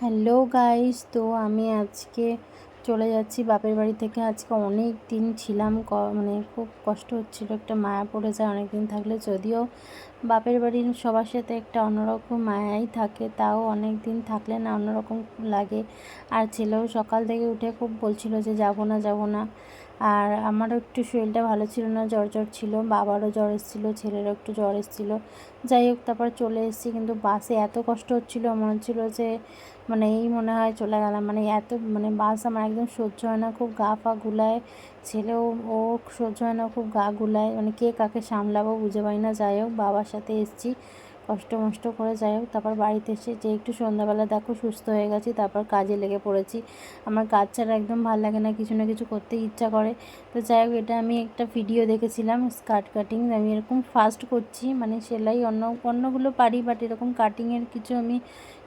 Hello guys তো আমি আজকে চলে যাচ্ছি বাপের বাড়ি থেকে। আজকে অনেক দিন ছিলাম মানে খুব কষ্ট হচ্ছিল, একটা মায়া পড়ে যায় অনেক দিন থাকলে। যদিও বাপের বাড়ির সবার সাথে একটা অন্যরকম মায়াই থাকে, তাও অনেক দিন থাকলে না অন্যরকম লাগে। আর ছেলেও সকাল থেকে উঠে খুব বলছিল যে, যাব না যাব না। আর আমারও একটু শরীরটা ভালো ছিল না, জ্বর জ্বর ছিল, বাবারও জ্বর এসেছিল, ছেলেরও একটু জ্বর এসেছিল। যাই হোক, তারপর চলে এসেছি, কিন্তু বাসে এত কষ্ট হচ্ছিল, মনে হচ্ছিল যে মানে এই মনে হয় চলে গেলাম। মানে এত মানে বাস আমার একদম সহ্য হয় না, খুব গা ফা গুলায় ছেলেও ও সহ্য হয় না, খুব গা গুলায় মানে কে কাকে সামলাবো বুঝে পাই না, যাই হোক, বাবার সাথে এসেছি। কষ্ট মষ্ট করে যাই হোক, তারপর বাড়িতে এসে যে একটু সন্ধ্যাবেলা দেখো সুস্থ হয়ে গেছি, তারপর কাজে লেগে পড়েছি। আমার কাজ ছাড়া একদম ভালো লাগে না, কিছু না কিছু করতে ইচ্ছা করে। তো যাই হোক, এটা আমি একটা ভিডিও দেখেছিলাম স্কার্ট কাটিং আমি এরকম ফার্স্ট করছি মানে সেলাই অন্য, অন্যগুলো পারি বাট এরকম কাটিংয়ের কিছু আমি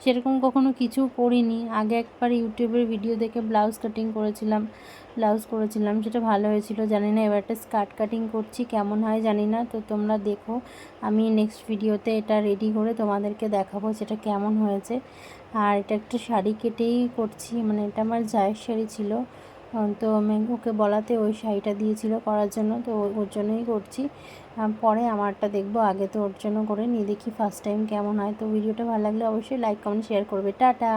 সেরকম কখনো কিছু করিনি। আগে একবার ইউটিউবের ভিডিও দেখে ব্লাউজ কাটিং করেছিলাম ব্লাউজ করেছিলাম, সেটা ভালো হয়েছিল, জানি না, এবার একটা স্কার্ট কাটিং করছি, কেমন হয় জানি না, তো তোমরা দেখো। আমি নেক্সট ভিডিওতে এটা রেডি করে তোমাদেরকে দেখাবো যেটা কেমন হয়েছে। আর এটা একটা শাড়ি কেটেই করছি মানে এটা আমার জায়ের শাড়ি ছিল। তো ওকে বলাতে ওই শাড়িটা দিয়েছিল করার জন্য, তো ওর জন্যই করছি। পরে আমারটা দেখব, আগে তো ওর জন্য করে নিয়ে দেখি ফার্স্ট টাইম কেমন হয়। তো ভিডিওটা ভালো লাগলে অবশ্যই লাইক কমেন্ট শেয়ার করবে। টাটা!